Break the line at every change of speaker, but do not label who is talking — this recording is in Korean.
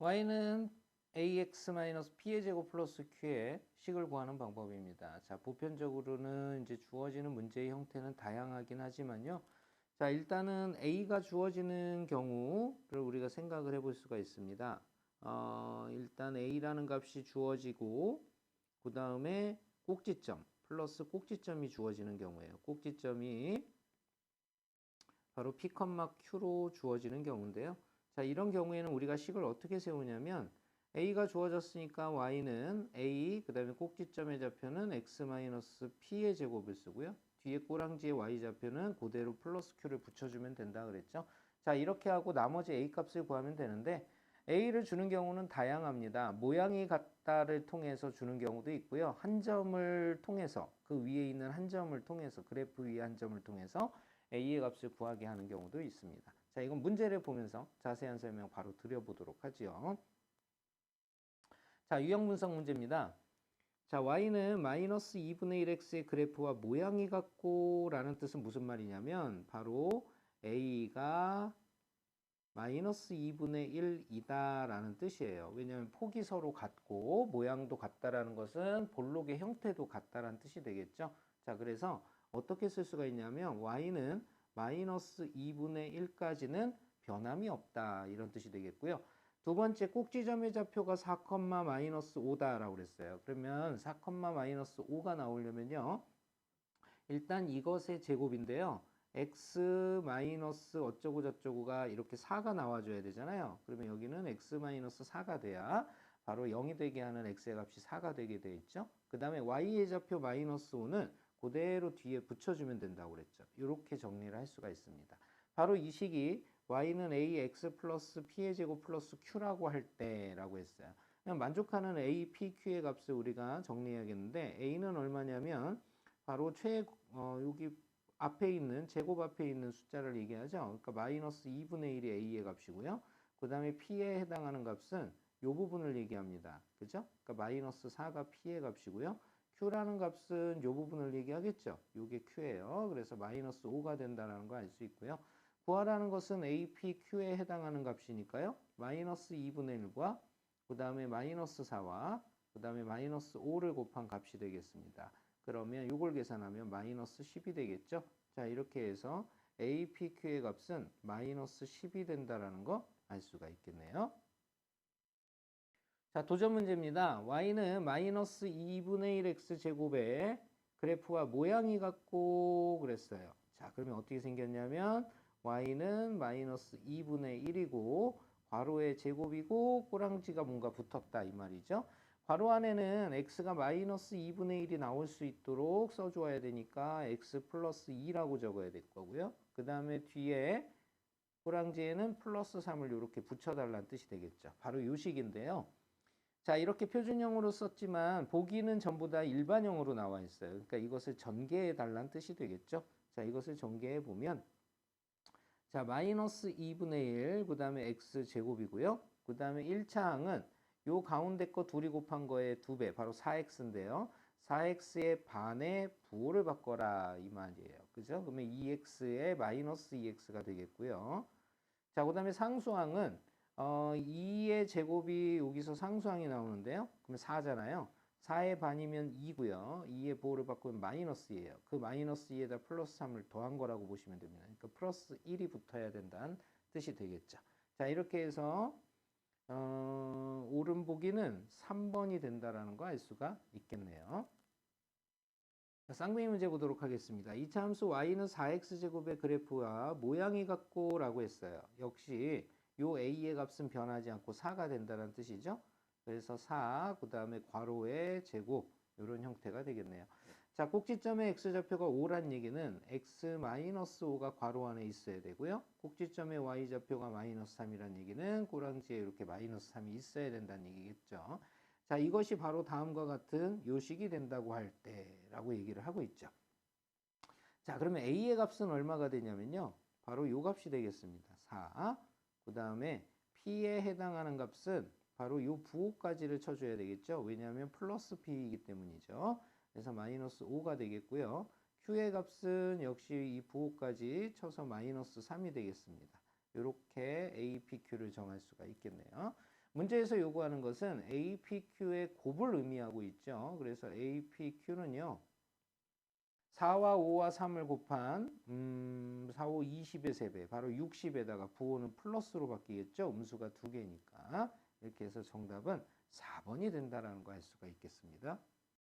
y는 ax-p의 제곱 플러스 q의 식을 구하는 방법입니다. 자, 보편적으로는 이제 주어지는 문제의 형태는 다양하긴 하지만요. 자, 일단은 a가 주어지는 경우를 우리가 생각을 해볼 수가 있습니다. 어, 일단 a라는 값이 주어지고 그 다음에 꼭지점 플러스 꼭지점이 주어지는 경우예요. 꼭지점이 바로 p, q로 주어지는 경우인데요. 자, 이런 경우에는 우리가 식을 어떻게 세우냐면 a가 주어졌으니까 y는 a 그다음에 꼭지점의 좌표는 x-p의 제곱을 쓰고요. 뒤에 꼬랑지의 y 좌표는 그대로 플러스 q를 붙여주면 된다 그랬죠. 자 이렇게 하고 나머지 a 값을 구하면 되는데 a를 주는 경우는 다양합니다. 모양이 같다를 통해서 주는 경우도 있고요. 한 점을 통해서 그 위에 있는 한 점을 통해서 그래프 위에 한 점을 통해서 a의 값을 구하게 하는 경우도 있습니다. 자 이건 문제를 보면서 자세한 설명 바로 드려보도록 하지요. 자, 유형 분석 문제입니다. 자, y는 마이너스 2분의 1x의 그래프와 모양이 같고 라는 뜻은 무슨 말이냐면 바로 a가 마이너스 2분의 1이다 라는 뜻이에요. 왜냐하면 폭이 서로 같고 모양도 같다라는 것은 볼록의 형태도 같다라는 뜻이 되겠죠. 자, 그래서 어떻게 쓸 수가 있냐면 y는 마이너스 2분의 1까지는 변함이 없다 이런 뜻이 되겠고요. 두 번째 꼭지점의 좌표가 4, 마이너스 5다라고 그랬어요. 그러면 4, 마이너스 5가 나오려면요. 일단 이것의 제곱인데요. x 마이너스 어쩌고 저쩌고가 이렇게 4가 나와줘야 되잖아요. 그러면 여기는 x 마이너스 4가 돼야 바로 0이 되게 하는 x의 값이 4가 되게 돼 있죠. 그 다음에 y의 좌표 마이너스 5는 그대로 뒤에 붙여주면 된다고 그랬죠. 이렇게 정리를 할 수가 있습니다. 바로 이 식이 y는 ax 플러스 p의 제곱 플러스 q라고 할 때라고 했어요. 그냥 만족하는 a, p, q의 값을 우리가 정리해야겠는데 a는 얼마냐면 바로 최 어, 여기 앞에 있는 제곱 앞에 있는 숫자를 얘기하죠. 그러니까 마이너스 2분의 1이 a의 값이고요. 그 다음에 p에 해당하는 값은 이 부분을 얘기합니다. 그죠? 그러니까 마이너스 4가 p의 값이고요. Q라는 값은 이 부분을 얘기하겠죠. 이게 q예요. 그래서 마이너스 5가 된다는 거 알 수 있고요. 구하라는 것은 APQ에 해당하는 값이니까요. 마이너스 2분의 1과 그 다음에 마이너스 4와 그 다음에 마이너스 5를 곱한 값이 되겠습니다. 그러면 이걸 계산하면 마이너스 10이 되겠죠. 자 이렇게 해서 APQ의 값은 마이너스 10이 된다라는 거 알 수가 있겠네요. 자 도전 문제입니다. y는 마이너스 2분의 1x 제곱의 그래프와 모양이 같고 그랬어요. 자 그러면 어떻게 생겼냐면 y는 마이너스 2분의 1이고 괄호의 제곱이고 꼬랑지가 뭔가 붙었다 이 말이죠. 괄호 안에는 x가 마이너스 2분의 1이 나올 수 있도록 써주어야 되니까 x 플러스 2라고 적어야 될 거고요. 그 다음에 뒤에 꼬랑지에는 플러스 3을 이렇게 붙여달라는 뜻이 되겠죠. 바로 요 식인데요. 자 이렇게 표준형으로 썼지만 보기는 전부 다 일반형으로 나와 있어요. 그러니까 이것을 전개해 달라는 뜻이 되겠죠. 자 이것을 전개해 보면 자, 마이너스 2분의 1, 그 다음에 x 제곱이고요. 그 다음에 1차항은 요 가운데 거 둘이 곱한 거의 2배, 바로 4x인데요. 4x의 반의 부호를 바꿔라 이 말이에요. 그죠? 그러면 2x의 마이너스 2x가 되겠고요. 자, 그 다음에 상수항은 어, 2의 제곱이 여기서 상수항이 나오는데요. 그러면 4잖아요. 4의 반이면 2고요. 2의 보호를 바꾸면 마이너스예요. 그 마이너스 2에다 플러스 3을 더한 거라고 보시면 됩니다. 그러니까 플러스 1이 붙어야 된다는 뜻이 되겠죠. 자 이렇게 해서 어, 옳은 보기는 3번이 된다라는 거 알 수가 있겠네요. 자, 쌍둥이 문제 보도록 하겠습니다. 2차 함수 y는 4x제곱의 그래프와 모양이 같고 라고 했어요. 역시 요 a의 값은 변하지 않고 4가 된다는 뜻이죠. 그래서 4, 그 다음에 괄호의 제곱 이런 형태가 되겠네요. 자, 꼭지점의 x좌표가 5란 얘기는 x-5가 괄호 안에 있어야 되고요. 꼭지점의 y좌표가 마이너스 3이란 얘기는 꼬랑지에 이렇게 마이너스 3이 있어야 된다는 얘기겠죠. 자, 이것이 바로 다음과 같은 요식이 된다고 할 때라고 얘기를 하고 있죠. 자, 그러면 a의 값은 얼마가 되냐면요. 바로 요 값이 되겠습니다. 4. 그 다음에 p에 해당하는 값은 바로 이 부호까지를 쳐줘야 되겠죠. 왜냐하면 플러스 P이기 때문이죠. 그래서 마이너스 5가 되겠고요. Q의 값은 역시 이 부호까지 쳐서 마이너스 3이 되겠습니다. 이렇게 APQ를 정할 수가 있겠네요. 문제에서 요구하는 것은 APQ의 곱을 의미하고 있죠. 그래서 APQ는요. 4와 5와 3을 곱한 음, 4, 5, 20의 3배, 바로 60에다가 부호는 플러스로 바뀌겠죠. 음수가 두 개니까. 이렇게 해서 정답은 4번이 된다라는 거할 수가 있겠습니다.